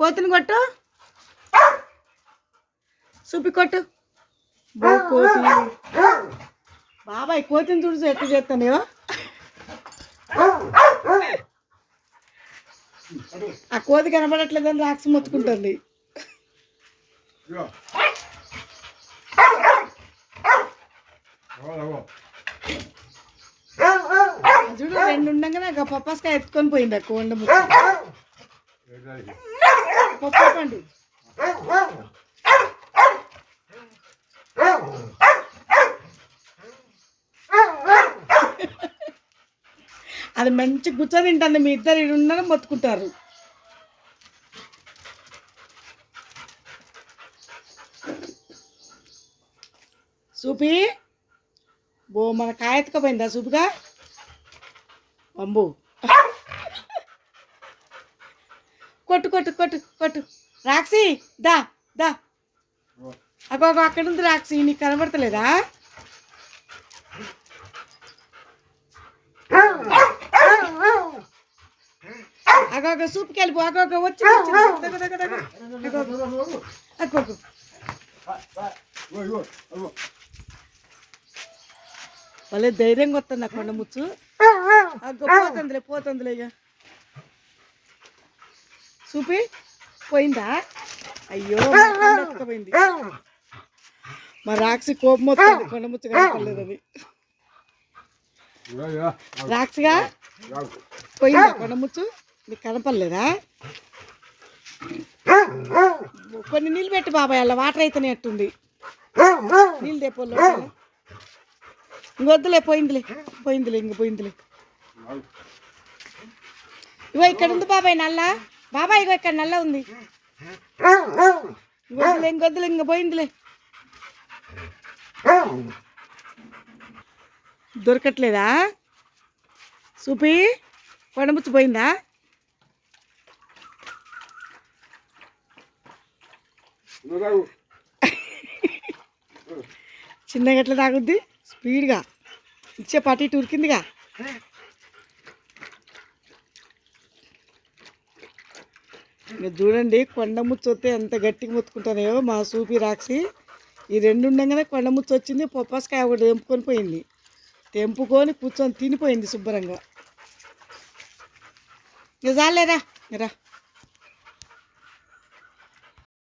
కోతిని కొట్టు. చూపి కొట్టు. బో కోతి. బాబాయ్ కోతిని చూడు ఎట్లా చేస్తాను ఆ కోతి కనబడట్లేదని రాక్షి మొత్తుకుంటుంది. చూడు రెండు ఉండగానే పప్పాస్కాయ ఎత్తుకొని పోయింది ఆ కొండ ముక్క. చెప్పండి అది మంచి కూర్చొని తింటుంది మీ ఇద్దరు ఇడున్నారు మొత్తుకుంటారు సూపి బో మన కాయ ఎత్తుకపోయిందా సూపిగా? అంబు కొట్టు కొట్టు కొట్టు కొట్టు. రాక్సి దా దా. అగో. అక్కడ ఉంది రాక్సి నీకు కనబడతలేదా? అగోగ అగో సూపుకి వెళ్ళిపో అగోగ వచ్చి వచ్చి. భలే ధైర్యంగా వస్తుంది ఆ కొండ ముచ్చు. పోతుందిలే పోతుందిలే ఇక. చూపి. పోయిందా? అయ్యో పోయింది మా రాక్షి కోపం వస్తుంది. కొండ ముచ్చు కనపడలేదని రాక్షగా రాక్షిగా? పోయిందా కొండ ముచ్చు? నీకు కనపడలేదా? కొన్ని నీళ్ళు పెట్టి బాబాయ్ అలా వాటర్ అయితేనే అట్టుంది. నీళ్ళు తెపోలో ఇంకొద్దులే పోయిందిలే పోయిందిలే ఇంక పోయిందిలే. ఇవో ఇక్కడ ఉంది బాబాయ్ నల్లా. బాబాయ్ ఇగో ఇక్కడ నల్ల ఉంది. ఇంకొద్దులే ఇంకొద్దులే ఇంక పోయిందిలే. దొరకట్లేదా? చూపి కొండముచ్చు పోయిందా? చిన్నగా ఎట్లా తాగుద్ది స్పీడ్గా. ఇచ్చే పట్టి ఉరికిందిగా మీరు చూడండి కొండ ముచ్చు వస్తే ఎంత గట్టిగా ముత్తుకుంటానో మా సూపి రాక్షి. ఈ రెండు ఉండగానే కొండ ముచ్చు వచ్చింది పొప్పస్కాయ ఒకటి తెంపుకొని పోయింది. తెంపుకొని కూర్చొని తినిపోయింది శుభ్రంగా. ఇక చాలేరా? రా.